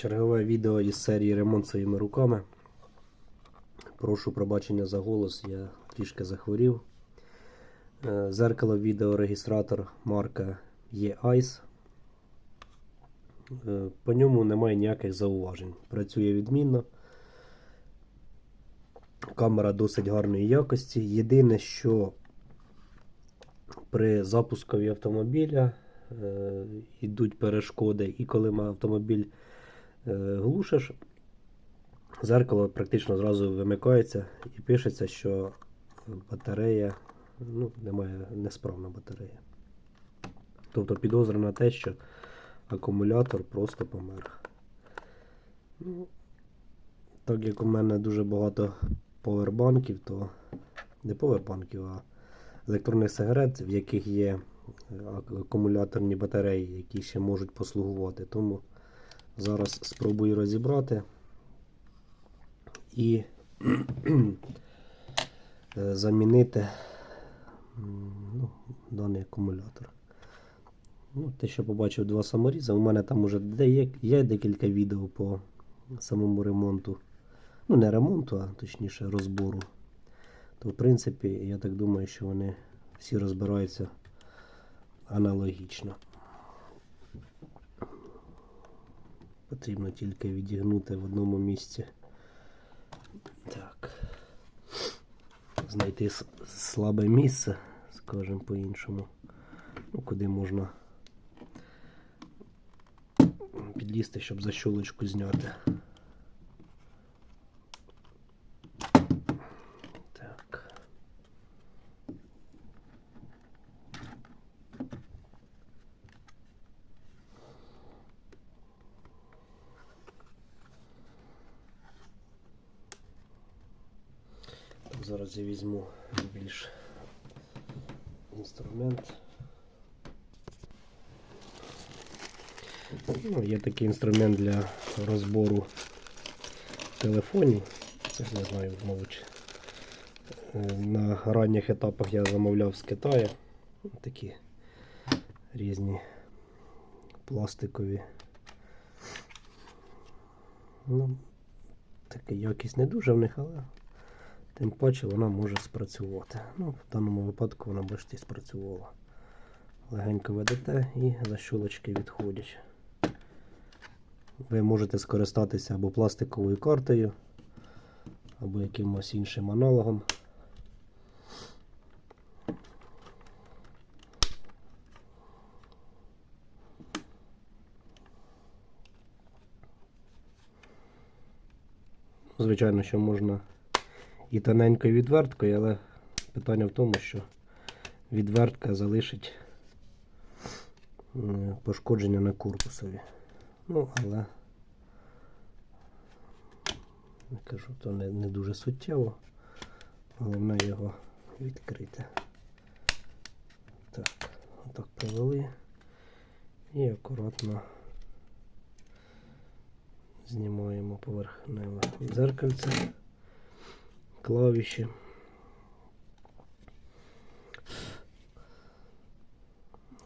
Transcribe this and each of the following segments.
Чергове відео із серії Ремонт своїми руками. Прошу пробачення за голос, я трішки захворів. Е, Зеркало відеорегістратор марка E-Ice. Е, По ньому немає ніяких зауважень. Працює відмінно. Камера досить гарної якості. Єдине, що при запускові автомобіля е, йдуть перешкоди, і коли ми автомобіль глушиш, зеркало практично зразу вимикається і пишеться, що батарея, ну, немає несправна батарея. Тобто підозра на те, що акумулятор просто помер. Ну, так як у мене дуже багато повербанків, то не повербанків, а електронних сигарет, в яких є акумуляторні батареї, які ще можуть послугувати. Тому зараз спробую розібрати і замінити ну, даний акумулятор. Ну, те, що побачив два саморізи, у мене там уже є, є декілька відео по самому ремонту. Ну, не ремонту, а точніше розбору. То, в принципі, я так думаю, що вони всі розбираються аналогічно. Потрібно тільки відігнути в одному місці. Так. Знайти слабе місце, скажімо по-іншому. Ну, куди можна підлізти, щоб защолочку зняти. Так. Так, Зараз я візьму більш інструмент. Ну, є такий інструмент для розбору телефонів. Це не знаю, мабуть. е, На ранніх етапах я замовляв з Китаю. Такі різні пластикові. Ну, така якість не дуже в них, але тим паче вона може спрацювати. Ну, в даному випадку вона бачите спрацювала. Легенько ведете і защолочки відходять. Ви можете скористатися або пластиковою картою, або якимось іншим аналогом. Звичайно, що можна і тоненькою відверткою, але питання в тому, що відвертка залишить пошкодження на корпусові. Ну, але я кажу, то не, не дуже суттєво. Головне його відкрити. Так, отак провели і акуратно знімаємо поверхневе дзеркальце, клавіші.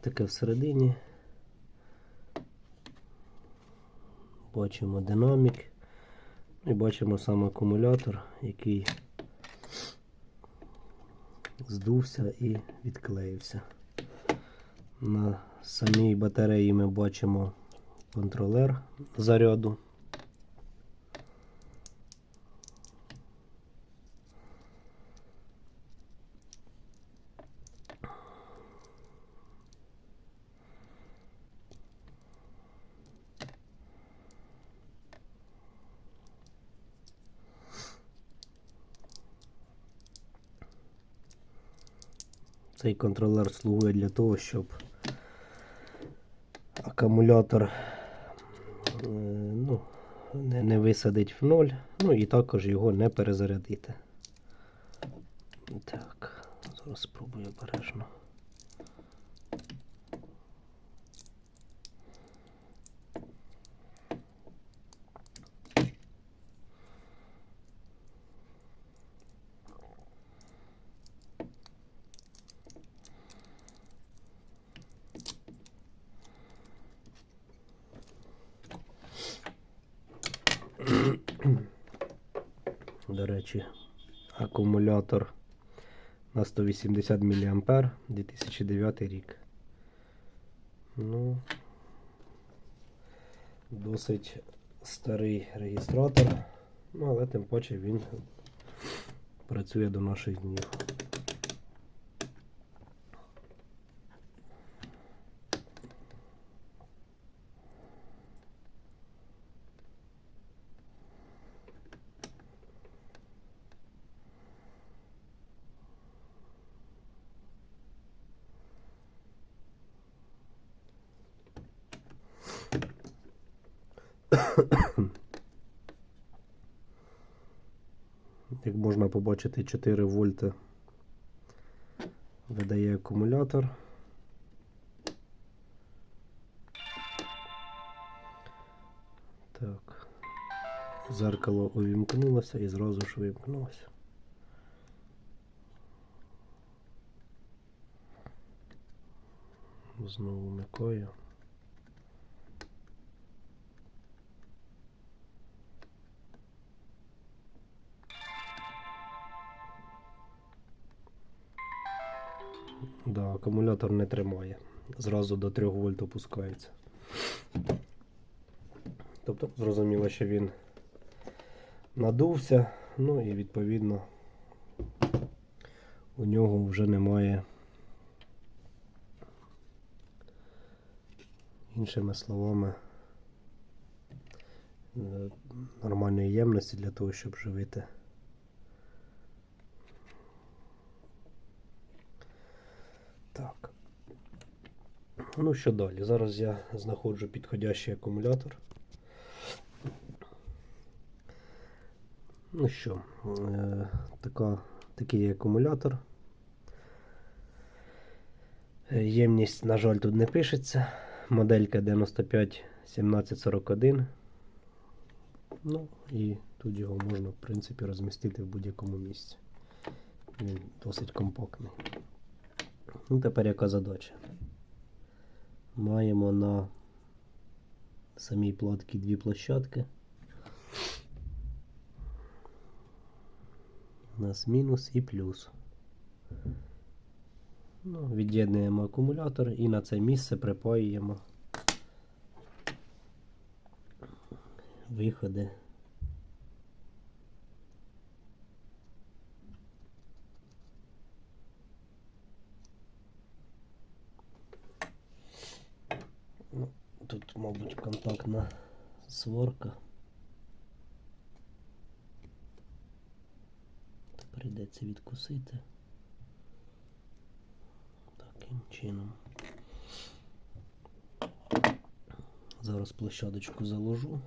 Таке всередині. Бачимо динамік і бачимо сам акумулятор, який здувся і відклеївся. На самій батареї ми бачимо контролер заряду. Цей контролер слугує для того, щоб акумулятор е, ну, не, не висадить в ноль, ну і також його не перезарядити. Так, зараз спробую обережно. 2000 акумулятор на 180 мА 2009 рік. Ну, досить старий реєстратор, ну, але тим паче він працює до наших днів. Як можна побачити, 4 вольти видає акумулятор. Так. Зеркало увімкнулося і зразу ж вимкнулося. Знову вмикаю. Да, акумулятор не тримає. Зразу до 3 вольт опускається. Тобто, зрозуміло, що він надувся, ну і відповідно у нього вже немає, іншими словами, е, нормальної ємності для того, щоб живити. Так. Ну що далі? Зараз я знаходжу підходящий акумулятор. Ну що, е, така, такий акумулятор. Ємність, на жаль, тут не пишеться. Моделька 951741. Ну і тут його можна, в принципі, розмістити в будь-якому місці. Він досить компактний. Ну, тепер яка задача? Маємо на самій платці дві площадки. У нас мінус і плюс. Ну, від'єднуємо акумулятор і на це місце припаюємо виходи. Ну, тут, мабуть, контактна сворка. Тепер йдеться відкусити. Таким чином. Зараз площадочку заложу.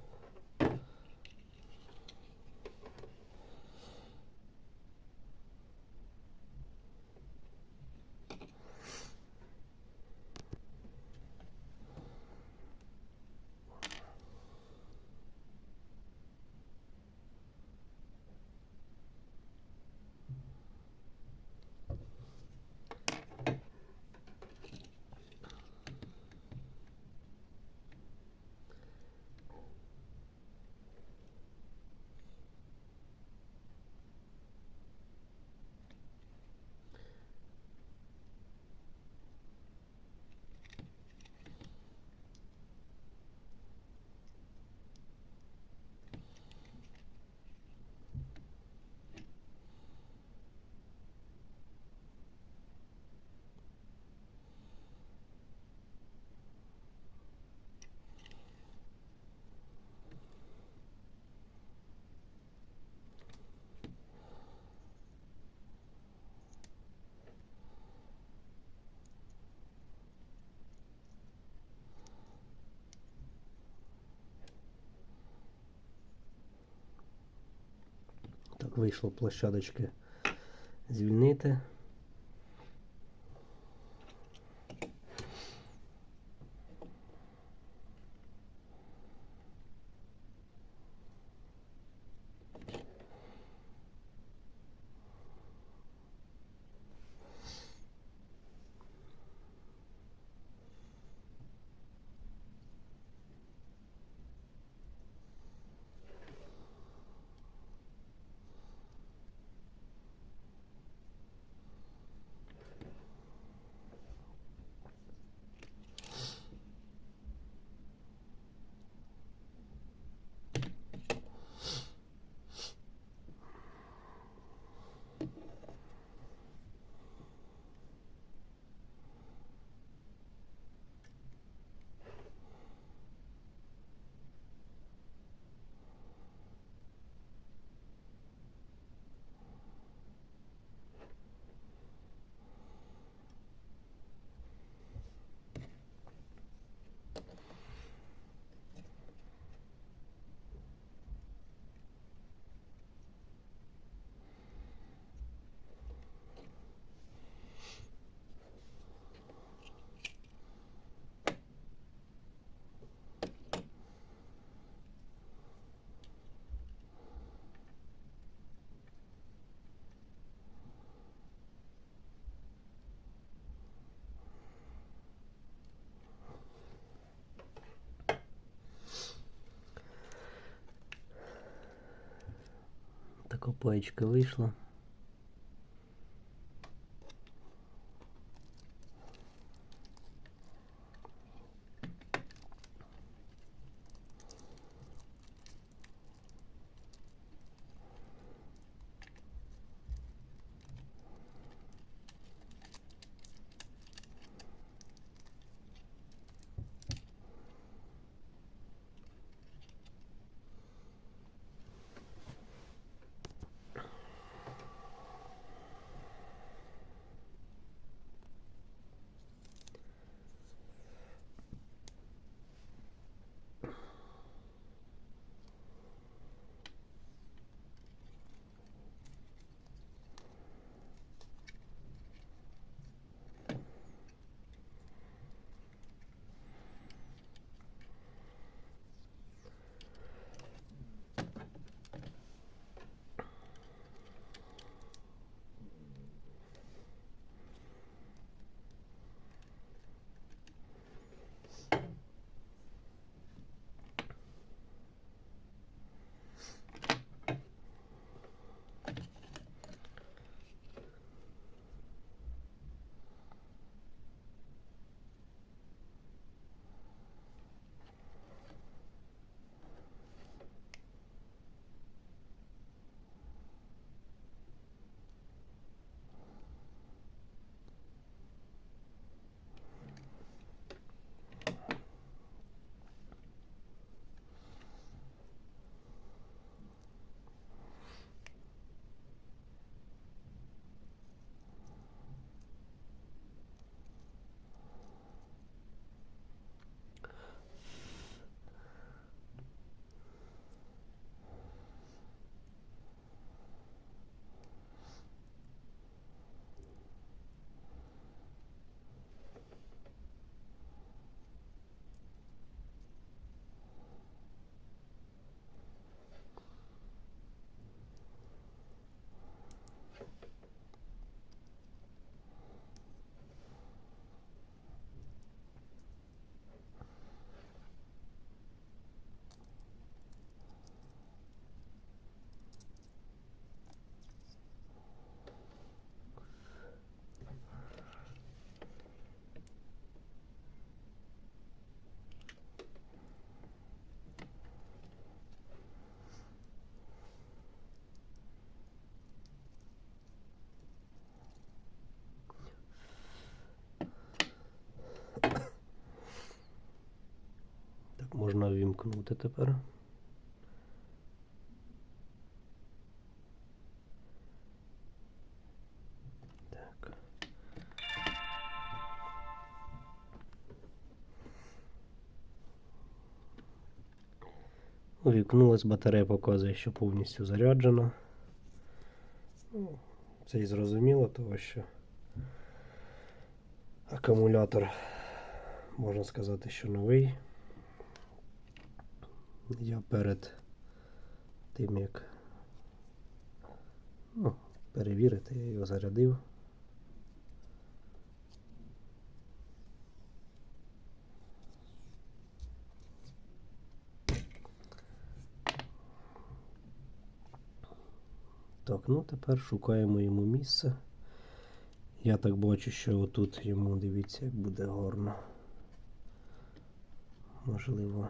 Так, вийшло площадочки звільнити. Копаєчка вийшла. Можна ввімкнути тепер. Так. Увікнулась батарея показує, що повністю заряджена. Ну, це і зрозуміло, тому що акумулятор, можна сказати, що новий. Я перед тим як ну, перевірити, я його зарядив. Так, ну тепер шукаємо йому місце. Я так бачу, що отут йому дивіться, як буде гарно. Можливо.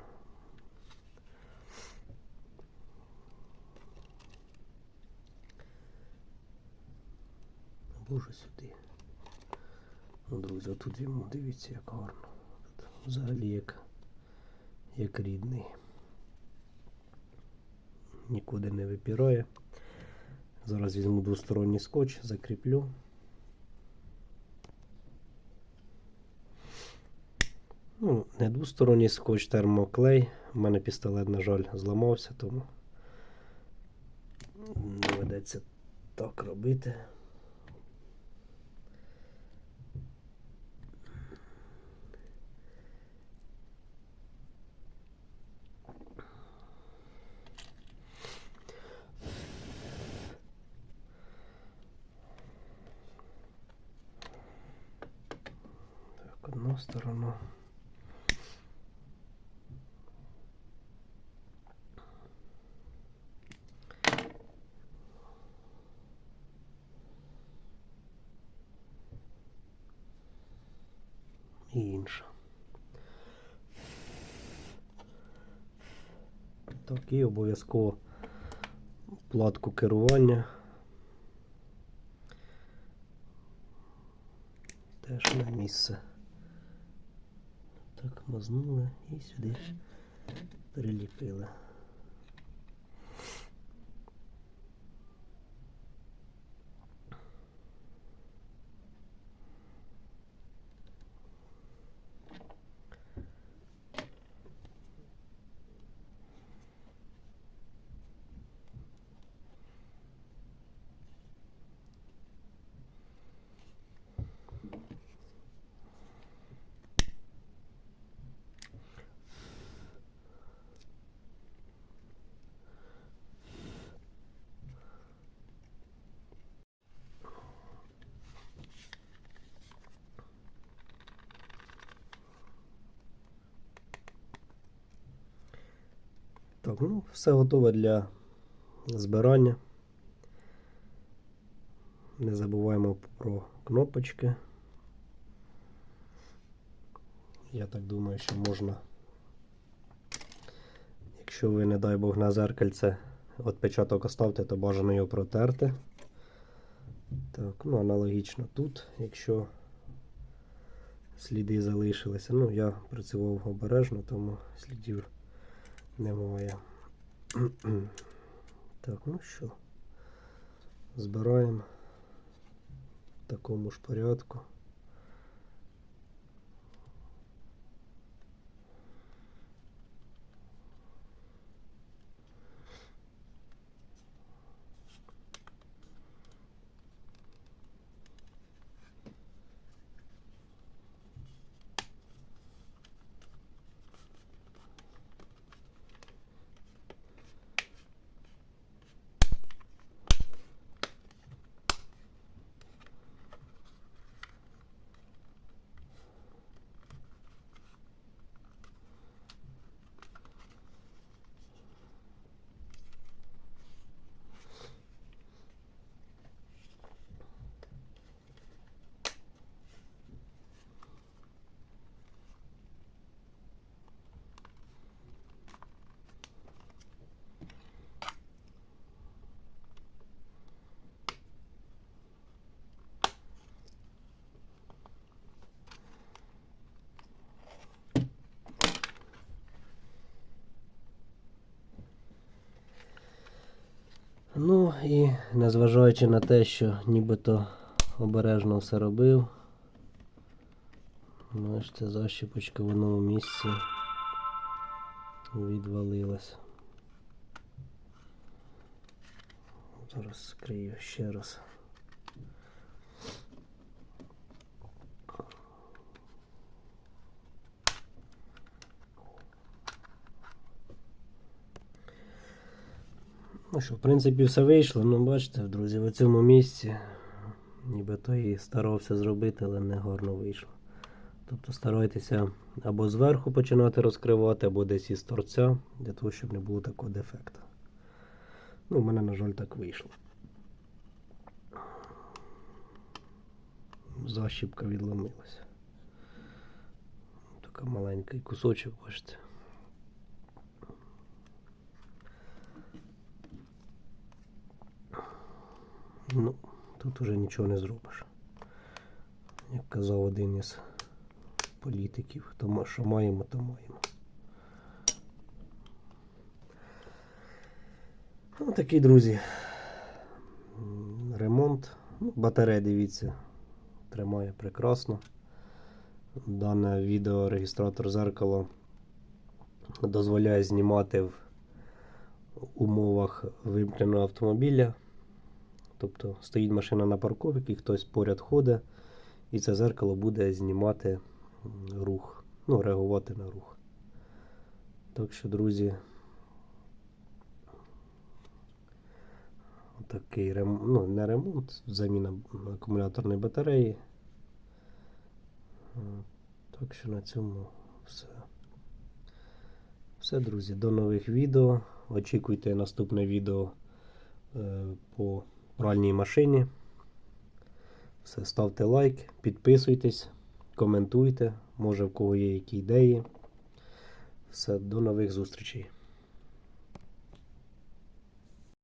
Боже сюди. Ну, друзі, тут йому дивіться, як гарно. Тут взагалі як, як рідний. Нікуди не випірає. Зараз візьму двосторонній скотч, закріплю. Ну, не двосторонній скотч, термоклей. У мене пістолет, на жаль, зламався, тому доведеться так робити. Так, одну сторону. І інша. Так, і обов'язково платку керування. Теж на місце. Так, мазнули і сюди приліпили. Так, ну, все готове для збирання. Не забуваємо про кнопочки. Я так думаю, що можна, якщо ви, не дай Бог, на зеркальце відпечаток оставте, то бажано його протерти. Так, ну аналогічно тут, якщо сліди залишилися. Ну, я працював обережно, тому слідів немає. Так, ну що, збираємо в такому ж порядку. Ну і незважаючи на те, що нібито обережно все робив, бачите, защіпочка в одному місці відвалилась. Зараз скрию ще раз. Ну що, в принципі, все вийшло. Ну, бачите, друзі, в цьому місці нібито і старався зробити, але не гарно вийшло. Тобто старайтеся або зверху починати розкривати, або десь із торця, для того, щоб не було такого дефекту. Ну, у мене, на жаль, так вийшло. Защіпка відломилася. Така маленький кусочок, бачите. Ну, тут уже нічого не зробиш. Як казав один із політиків, то що маємо, то маємо. Ну, такий, друзі. Ремонт. Ну, батарея, дивіться, тримає прекрасно. Дане відеорегістратор зеркало дозволяє знімати в умовах вимкненого автомобіля. Тобто стоїть машина на парковці, хтось поряд ходить, і це зеркало буде знімати рух, ну, реагувати на рух. Так що, друзі, такий ремонт, ну, не ремонт, заміна акумуляторної батареї. Е, Так що на цьому все. Все, друзі, до нових відео. Очікуйте наступне відео е, по пральній машині. Все, ставте лайк, підписуйтесь, коментуйте, може в кого є які ідеї. Все, до нових зустрічей.